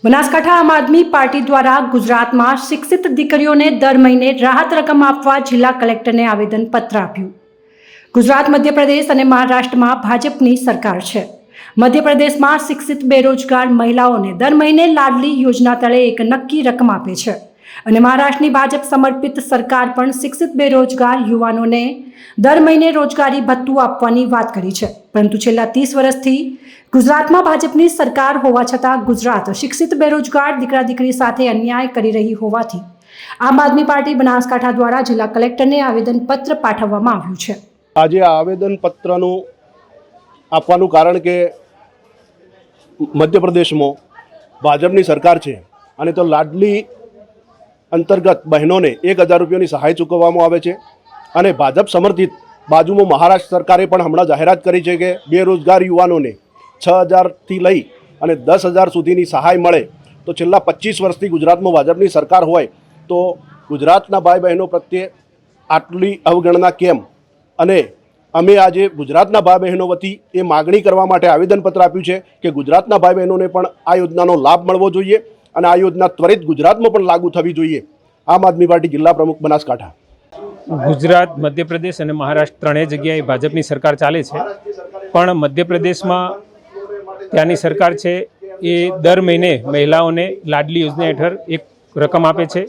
બનાસકાંઠા આમ આદમી પાર્ટી દ્વારા ગુજરાતમાં શિક્ષિત દીકરીઓને દર મહિને રાહત રકમ આપવા જિલ્લા કલેક્ટરને આવેદનપત્ર આપ્યું. ગુજરાત, મધ્યપ્રદેશ અને મહારાષ્ટ્રમાં ભાજપની સરકાર છે. મધ્યપ્રદેશમાં શિક્ષિત બેરોજગાર મહિલાઓને દર મહિને લાડલી યોજના તળે એક નક્કી રકમ આપે છે. અને મહારાષ્ટ્રની ભાજપ સમર્પિત સરકાર પણ શિક્ષિત બેરોજગાર યુવાનોને દર મહિને રોજગારી ભથ્થું આપવાની વાત કરી છે. પરંતુ છેલ્લા ત્રીસ વર્ષથી ગુજરાતમાં ભાજપની સરકાર હોવા છતાં ગુજરાત શિક્ષિત બેરોજગાર દીકરા દીકરી સાથે અન્યાય કરી રહી હોવાથી આમ આદમી પાર્ટી બનાસકાંઠા દ્વારા જિલ્લા કલેક્ટરને આવેદનપત્ર પાઠવવામાં આવ્યું છે. આજે આ આવેદનપત્રનું આપવાનું કારણ કે મધ્યપ્રદેશમાં ભાજપની સરકાર છે અને તો લાડલી અંતર્ગત બહેનોને એક હજાર રૂપિયાની સહાય ચૂકવવામાં આવે છે. અને ભાજપ સમર્થિત બાજુમાં મહારાષ્ટ્ર સરકારે પણ હમણાં જાહેરાત કરી છે કે બેરોજગાર યુવાનોને છ હજારથી લઈ અને દસ હજાર સુધીની સહાય મળે. તો છેલ્લા પચીસ વર્ષથી ગુજરાતમાં ભાજપની સરકાર હોય તો ગુજરાતના ભાઈ બહેનો પ્રત્યે આટલી અવગણના કેમ? અને અમે આજે ગુજરાતના ભાઈ બહેનો વતી એ માગણી કરવા માટે આવેદનપત્ર આપ્યું છે કે ગુજરાતના ભાઈ બહેનોને પણ આ યોજનાનો લાભ મળવો જોઈએ. અને આ યોજના ત્વરિત ગુજરાતમાં પણ લાગુ થવી જોઈએ. આમ આદમી પાર્ટી જિલ્લા પ્રમુખ બનાસકાંઠા. ગુજરાત, મધ્યપ્રદેશ અને મહારાષ્ટ્ર ત્રણેય જગ્યાએ ભાજપની સરકાર ચાલે છે. પણ મધ્યપ્રદેશમાં ત્યાંની સરકાર છે એ દર મહિને મહિલાઓને લાડલી યોજના હેઠળ એક રકમ આપે છે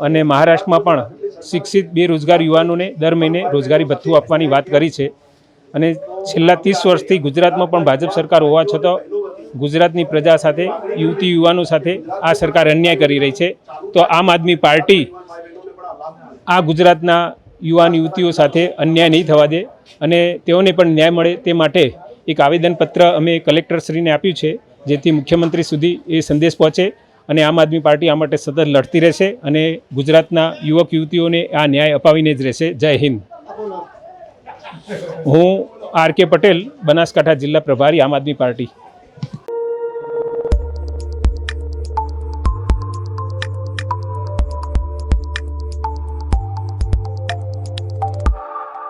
અને મહારાષ્ટ્રમાં પણ શિક્ષિત બેરોજગાર યુવાનોને દર મહિને રોજગારી ભથ્થું આપવાની વાત કરી છે. અને છેલ્લા ત્રીસ વર્ષથી ગુજરાતમાં પણ ભાજપ સરકાર હોવા છતાં ગુજરાતની પ્રજા સાથે, યુવતી, યુવાનો સાથે આ સરકાર અન્યાય કરી રહી છે. તો આમ આદમી પાર્ટી આ ગુજરાતના યુવાન યુવતીઓ સાથે અન્યાય નહીં થવા દે અને તેઓને પણ ન્યાય મળે તે માટે એક આવેદનપત્ર અમે કલેક્ટરશ્રીને આપ્યું છે, જેથી મુખ્યમંત્રી સુધી એ સંદેશ પહોંચે અને આમ આદમી પાર્ટી આ માટે સતત લડતી રહેશે અને ગુજરાતના યુવક યુવતીઓને આ ન્યાય અપાવીને જ રહેશે. જય હિન્દ. હું આર કે પટેલ, બનાસકાંઠા જિલ્લા પ્રભારી આમ આદમી પાર્ટી.